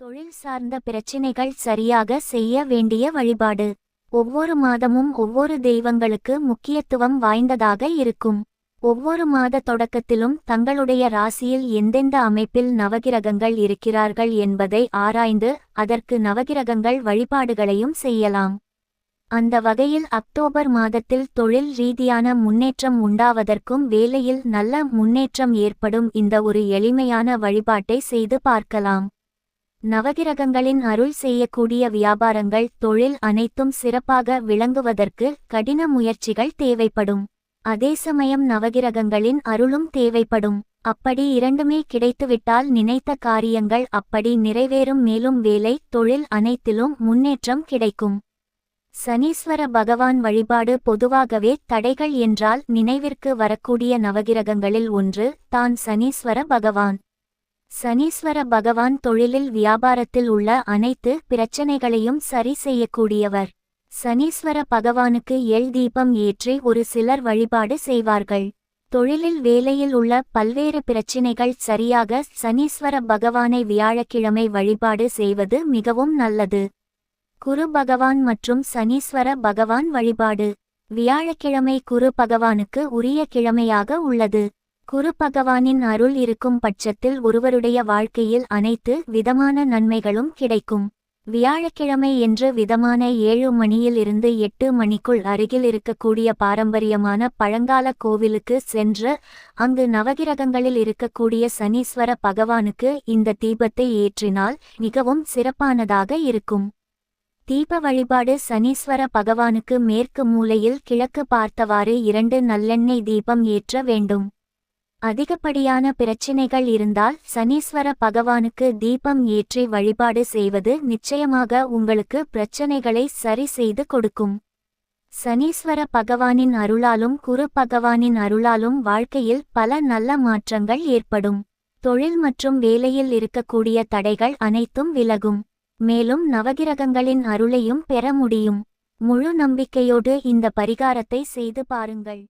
தொழில் சார்ந்த பிரச்சினைகள் சரியாக செய்ய வேண்டிய வழிபாடு. ஒவ்வொரு மாதமும் ஒவ்வொரு தெய்வங்களுக்கு முக்கியத்துவம் வாய்ந்ததாக இருக்கும். ஒவ்வொரு மாத தொடக்கத்திலும் தங்களுடைய ராசியில் எந்தெந்த அமைப்பில் நவகிரகங்கள் இருக்கிறார்கள் என்பதை ஆராய்ந்து அதற்கு நவகிரகங்கள் வழிபாடுகளையும் செய்யலாம். அந்த வகையில் அக்டோபர் மாதத்தில் தொழில் ரீதியான முன்னேற்றம் உண்டாவதற்கும் வேலையில் நல்ல முன்னேற்றம் ஏற்படும் இந்த ஒரு எளிமையான வழிபாட்டை செய்து பார்க்கலாம். நவகிரகங்களின் அருள் செய்யக்கூடிய வியாபாரங்கள் தொழில் அனைத்தும் சிறப்பாக விளங்குவதற்கு கடின முயற்சிகள் தேவைப்படும். அதே சமயம் நவகிரகங்களின் அருளும் தேவைப்படும். அப்படி இரண்டுமே கிடைத்துவிட்டால் நினைத்த காரியங்கள் அப்படி நிறைவேறும். மேலும் வேலை தொழில் அனைத்திலும் முன்னேற்றம் கிடைக்கும். சனீஸ்வர பகவான் வழிபாடு பொதுவாகவே தடைகள் என்றால் நினைவிற்கு வரக்கூடிய நவகிரகங்களில் ஒன்று தான் சனீஸ்வர பகவான். சனீஸ்வர பகவான் தொழிலில் வியாபாரத்தில் உள்ள அனைத்து பிரச்சனைகளையும் சரி செய்யக்கூடியவர். சனீஸ்வர பகவானுக்கு எள் தீபம் ஏற்றி ஒரு சிலர் வழிபாடு செய்வார்கள். தொழிலில் வேலையில் உள்ள பல்வேறு பிரச்சினைகள் சரியாக சனீஸ்வர பகவானை வியாழக்கிழமை வழிபாடு செய்வது மிகவும் நல்லது. குரு பகவான் மற்றும் சனீஸ்வர பகவான் வழிபாடு. வியாழக்கிழமை குரு பகவானுக்கு உரிய கிழமையாக உள்ளது. குரு பகவானின் அருள் இருக்கும் பட்சத்தில் ஒருவருடைய வாழ்க்கையில் அனைத்து விதமான நன்மைகளும் கிடைக்கும். வியாழக்கிழமை என்று விதமான ஏழு மணியில் இருந்து எட்டு மணிக்குள் அருகில் இருக்கக்கூடிய பாரம்பரியமான பழங்கால கோவிலுக்கு சென்று அங்கு நவகிரகங்களில் இருக்கக்கூடிய சனீஸ்வர பகவானுக்கு இந்த தீபத்தை ஏற்றினால் மிகவும் சிறப்பானதாக இருக்கும். தீப வழிபாடு சனீஸ்வர பகவானுக்கு மேற்கு மூலையில் கிழக்கு பார்த்தவாறு இரண்டு நல்லெண்ணெய் தீபம் ஏற்ற வேண்டும். அதிகப்படியான பிரச்சினைகள் இருந்தால் சனீஸ்வர பகவானுக்கு தீபம் ஏற்றி வழிபாடு செய்வது நிச்சயமாக உங்களுக்கு பிரச்சனைகளை சரி செய்து கொடுக்கும். சனீஸ்வர பகவானின் அருளாலும் குரு பகவானின் அருளாலும் வாழ்க்கையில் பல நல்ல மாற்றங்கள் ஏற்படும். தொழில் மற்றும் வேலையில் இருக்கக்கூடிய தடைகள் அனைத்தும் விலகும். மேலும் நவகிரகங்களின் அருளையும் பெற முடியும். முழு நம்பிக்கையோடு இந்த பரிகாரத்தை செய்து பாருங்கள்.